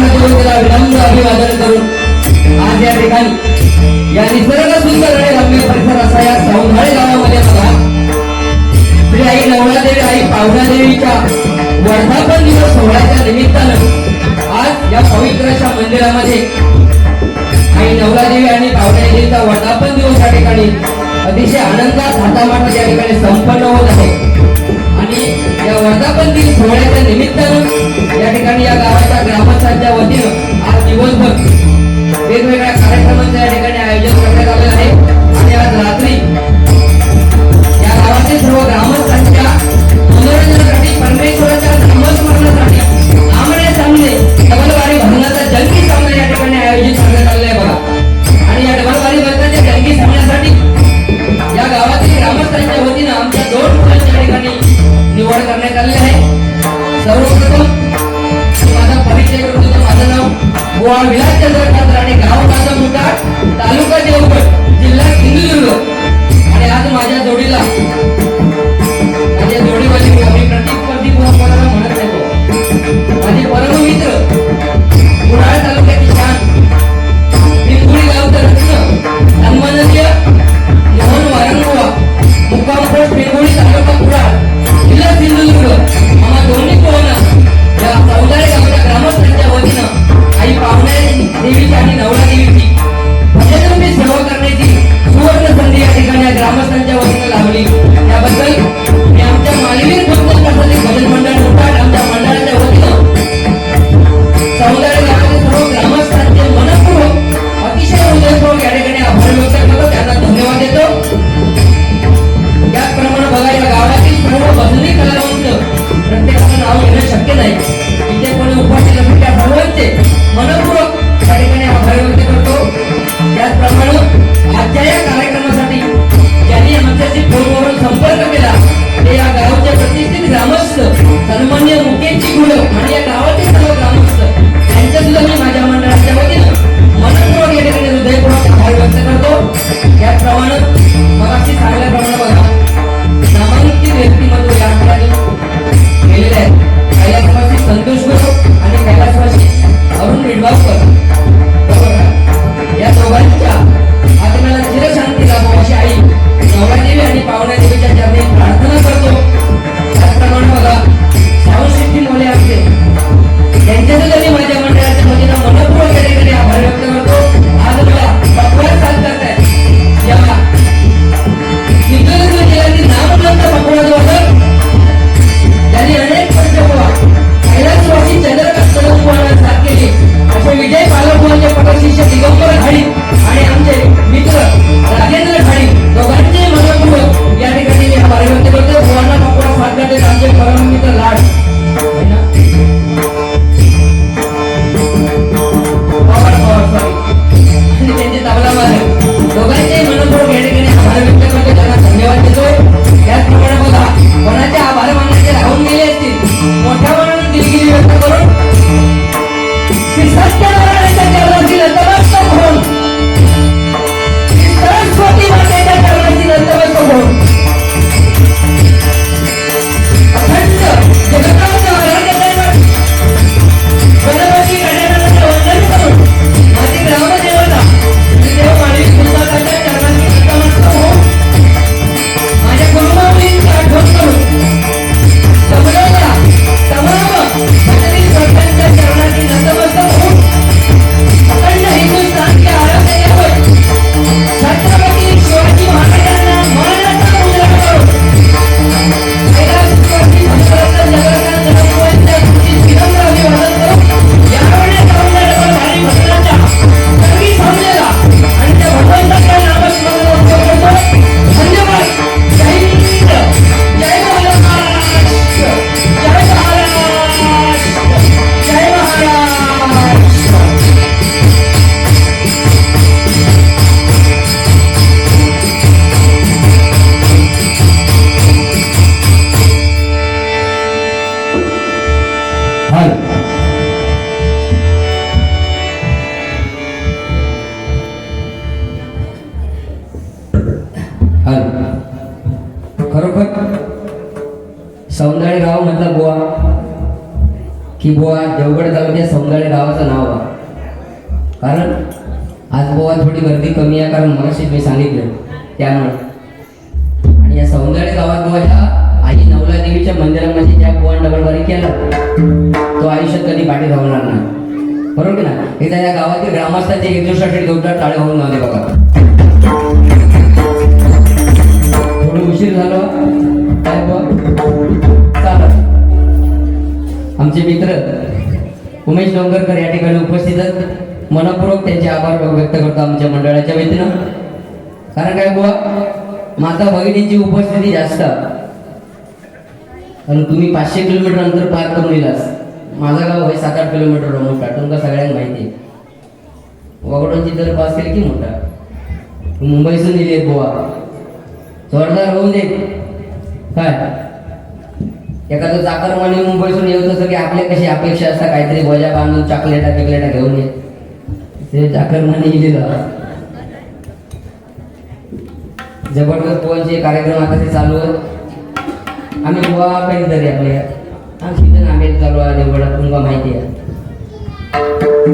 चरणकमलामध्ये त्याला वर्धापन दिवस निमित्तानं आज या पवित्रच्या मंदिरामध्ये आई नवळादेवी आणि पावणादेवीचा वर्धापन दिवस या ठिकाणी अतिशय आनंदात हातामाट या ठिकाणी संपन्न होत आहे. वेगवेगळ्या खरोखर सौंदाळे गाव म्हटलं गोवा की बोवा देवगड तालुक्यात सौंदाळे गावाचं नाव आहे. कारण आज बोवा थोडी गर्दी कमी आहे कारण मनाशी मी सांगितलं त्यामुळे. आणि या सौंदाळे गावात ह्या आई नवला देवीच्या मंदिरामध्ये ज्या गोवा डबलबारी केला तो आयुष्यात कधी पाठी धावणार नाही. बरोबर ना एकदा या गावातील ग्रामस्थाचे एकजुसाठी दोनदा टाळे होऊन नव्हते बघा. थोडं उशीर झालो. काय चालत आमचे मित्र उमेश डोंगरकर या ठिकाणी उपस्थित आहेत. मनपूर्वक त्यांचे आभार व्यक्त करतो आमच्या मंडळाच्या वतीनं. कारण काय बुवा? माता भगिनींची उपस्थिती जास्त. आणि तुम्ही पाचशे किलोमीटर अंतर पार करून येलास माझा गाव आहे सात आठ किलोमीटर मोठा. तुमका सगळ्यांना माहिती आहे. वगडोंची तर पास केली की मोठा. मुंबईसून येईल एक बुवा. जोरदार होऊन दे. काय? एखादं चाकरमाने मुंबईतून येऊ तसं की आपल्या कशी अपेक्षा असतात काहीतरी वजा बांधून चॉकलेटा बिकलेटा घेऊन ये. ते चाकरमाने इलेलं जबरदस्त पोहोचे कार्यक्रम आता ते चालू आहेत आम्ही गोवा कधीतरी आपल्या आमची इथं आम्ही चालू आहे देवगडात तुमका माहिती आहे.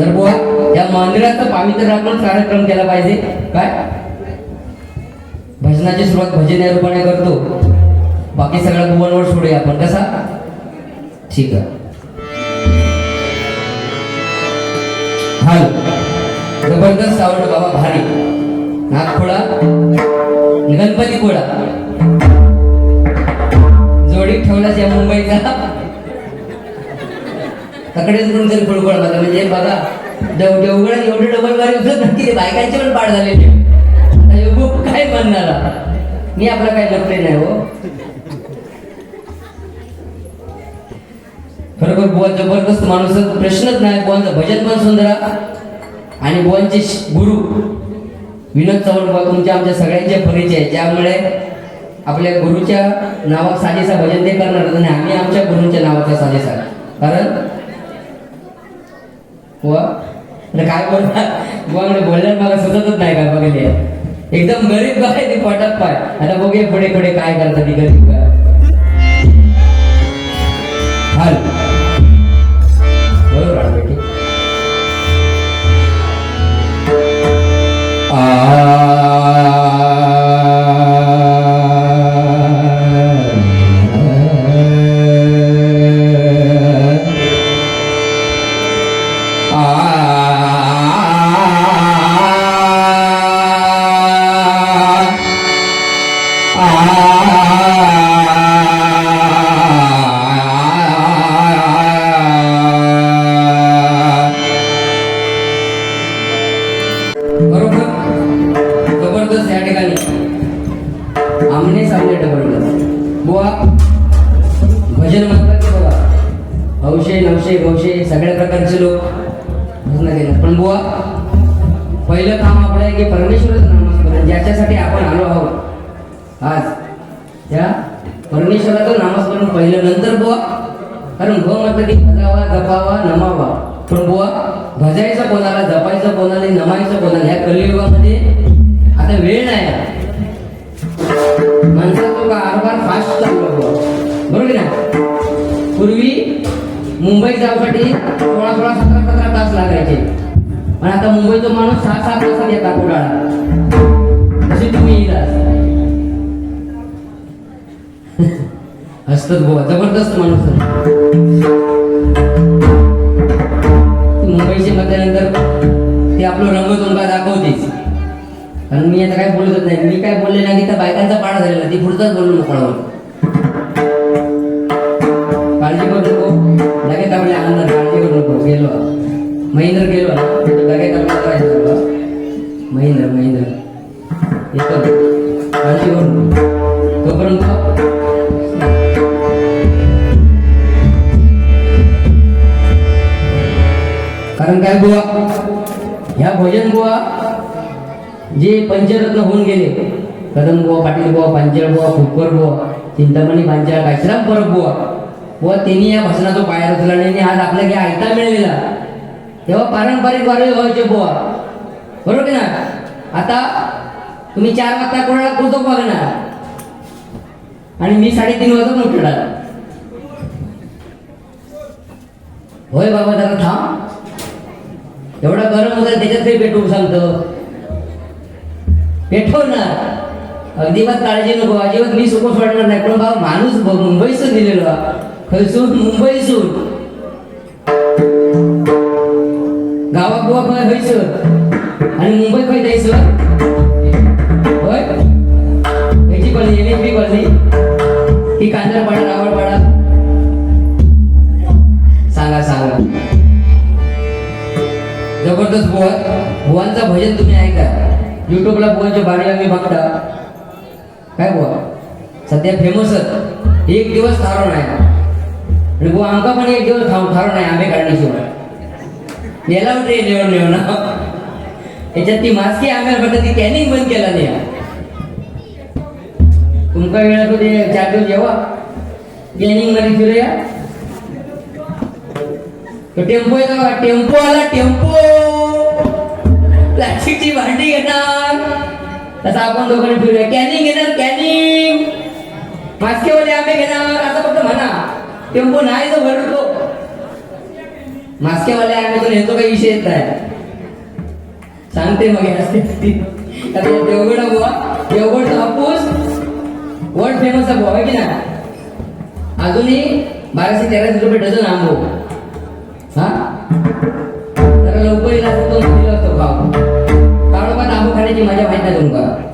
तर बुवा या मंदिराचं पावित्र्य आपण कार्यक्रम केला पाहिजे. काय? भजनाची सुरुवात भजन या रूपाने करतो. बाकी सगळं भुवनवर सोडूया आपण. कसा? ठीक आहे. हाल जबरदस्त आवड बाबा भारी. नागखोळा गणपती खोळा जोडी ठेवलाच या मुंबईचा तकडेच करून तरी फुलफळ माझा म्हणजे बघा देव देवगड एवढे डबल बारी होत नक्की बायकांचे पण पाठ झालेले. हे बुक काय मी आपला काय लपले नाही हो. खरोखर बुवा जबरदस्त माणूस प्रश्नच नाही. बुवांचं भजन पण सुंदर आणि बुवांचे गुरु विनोद चव्हाण बुवा तुमच्या आमच्या सगळ्यांचे परिचय ज्यामुळे आपल्या गुरुच्या नावात साजेसा भजन ते करणार आणि आम्ही आमच्या गुरुच्या नावाचा साजेसा कारण बुवा काय बोलणार? बुवा म्हणजे बोलण्यात मला सुचतच नाही का बघितले? एकदम गरीब काय ते पोटात पाय. आता बघूया पुढे पुढे काय करतात ती गरीब काय हल. बरोबर आ. सगळ्या प्रकारचे लोक भजन घेतात पण बुवा पहिलं काम आपलं आहे की परमेश्वराचं नामस्मरण ज्याच्यासाठी आपण आलो आहोत आज त्या परमेश्वराचं नामस्मरण पहिलं. नंतर बुवा कारण भ म्हटलं की भजावा जपावा नमावा. पण बुवा भजायचं कोणाला जपायचं कोणाला नमायचं कोणाला ह्या कलियुगामध्ये आता वेळ नाही. माणसाचा कारभार फास्ट चालू मुंबई जाऊसाठी सोळा सोळा सतरा सतरा तास लागायचे. पण आता मुंबईचा माणूस सहा सात तासात येतात कुडाळा तशी तुम्ही येईल असतात गोवा जबरदस्त माणूस मुंबईचे म्हटल्यानंतर ते आपलं रंग तुमका दाखवतेच. कारण मी आता काय बोलतच नाही. मी काय बोलले नाही तर बायकांचा पाडा झालेला. ती पुढचाच बोलून मोकळा महेंद्र गेलो ना तर लगेच करायचं महेंद्र महेंद्र येतो काळजी तोपर्यंत कारण काय बुवा? ह्या भोजन बुवा जे पंचरत्न होऊन गेले कदम बुवा पाटील बुवा पांचाळ बुवा फुक्कर बुवा चिंतामणी पांचाळ काशीराम परब बुवा बुवा त्यांनी या भाषणाचा पाया रचला नाही आणि आज आपल्या की ऐका मिळलेला तेव्हा पारंपरिक वारे व्हायचे बुवा. बरोबर की ना आता तुम्ही चार वाजता कोणाला कुठं बघणार? आणि मी साडेतीन वाजता पण उठणार होय बाबा जरा थांब. एवढा गरम होता त्याच्यात तरी पेटवून सांगतो. पेटवणार. ना अजिबात काळजी नको अजिबात मी सुख वाटणार नाही. पण बाबा माणूस मुंबईसून दिलेलो. खैसून मुंबईसून. गावात गोवा खय खयसून आणि मुंबई खय द्यायचं होय? ह्याची एम एच बी कॉलनी ही कांदरपाडा रावळपाडा सांगा सांगा. जबरदस्त बुवा. बुवांचं भजन तुम्ही ऐका. युट्यूबला बुवांच्या बारीला मी बघता. काय बुवा? सध्या फेमसच एक दिवस थारो नाही. आणि बुवा आमका पण एक दिवस थांब थारो नाही आंबे काढण्याशिवाय. गेला म्हणजे नेऊन नेऊन. याच्यात ती मास्की आम्हाला फक्त ती कॅनिंग बंद केला नाही. तुमका वेळात होते चार दिवस जेव्हा कॅनिंगमध्ये फिरूया. तो टेम्पो येतो का? टेम्पो आला टेम्पो! प्लास्टिकची भांडी घेणार. तसं आपण दोघांनी फिरूया. कॅनिंग घेणार कॅनिंग मास्केवाले आंबे घेणार असं फक्त म्हणा. टेम्पो नाही तो भरतो. मास्केवाले आंबे तो काही विषय येत नाही. सांगते मग हे असते. देवगड बुवा हापूस वर्ल्ड फेमस आहे बुवा की नाही? अजूनही बाराशे तेराशे रुपये डझन आंबो. हा? तर लवकर येईल असं तो असतो भाव. काळोखात आंबो खाण्याची मजा माहिती नाही तुमका